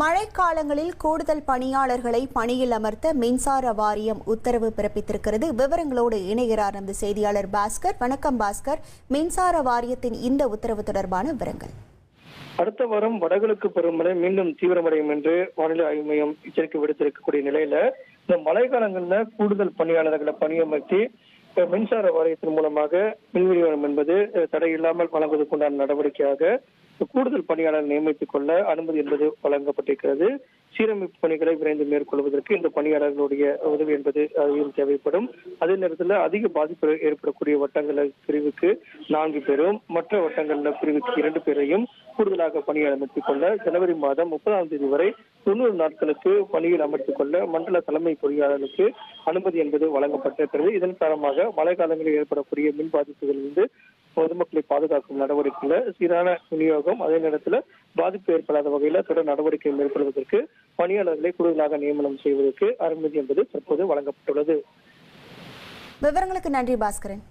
மழைக்காலங்களில் கூடுதல் பணியாளர்களை பணியில் அமர்த்த மின்சார வாரியம் உத்தரவு பிறப்பித்திருக்கிறது. விவரங்களோடு இணைகிறார் நமது செய்தியாளர் பாஸ்கர். வணக்கம் பாஸ்கர். மின்சார வாரியத்தின் இந்த உத்தரவு தொடர்பான விவரங்கள். அடுத்த வாரம் வடகிழக்கு பருவமழை மீண்டும் தீவிரமடையும் என்று வானிலை ஆய்வு மையம் எச்சரிக்கை விடுத்திருக்கக்கூடிய நிலையில இந்த மழை காலங்கள்ல கூடுதல் பணியாளர்களை பணியமர்த்தி மின்சார வாரியத்தின் மூலமாக மின் விநியோகம் என்பது தடையில்லாமல் வழங்குவதற்குண்டான நடவடிக்கையாக கூடுதல் பணியாளர் நியமித்துக் கொள்ள அனுமதி என்பது வழங்கப்பட்டிருக்கிறது. சீரமைப்பு பணிகளை விரைந்து மேற்கொள்வதற்கு இந்த பணியாளர்களுடைய உதவி என்பது அதிகம் தேவைப்படும். அதே நேரத்தில் அதிக பாதிப்பு ஏற்படக்கூடிய வட்டங்கள பிரிவுக்கு நான்கு பேரும் மற்ற வட்டங்கள பிரிவுக்கு இரண்டு பேரையும் கூடுதலாக பணியில் அமர்த்திக் கொள்ள ஜனவரி மாதம் முப்பதாம் தேதி வரை தொண்ணூறு நாட்களுக்கு பணியில் அமர்த்திக் கொள்ள மண்டல தலைமை பொறியாளருக்கு அனுமதி என்பது வழங்கப்பட்டிருக்கிறது. இதன் காரணமாக மழை காலங்களில் ஏற்படக்கூடிய மின் பாதிப்புகளிலிருந்து பொதுமக்களை பாதுகாக்கும் நடவடிக்கையில சீரான விநியோகம் அதே நேரத்தில் பாதிப்பு ஏற்படாத வகையில தொடர் நடவடிக்கை மேற்கொள்வதற்கு பணியாளர்களை கூடுதலாக நியமனம் செய்வதற்கு அனுமதி என்பது தற்போது வழங்கப்பட்டுள்ளது. விவரங்களுக்கு நன்றி பாஸ்கரன்.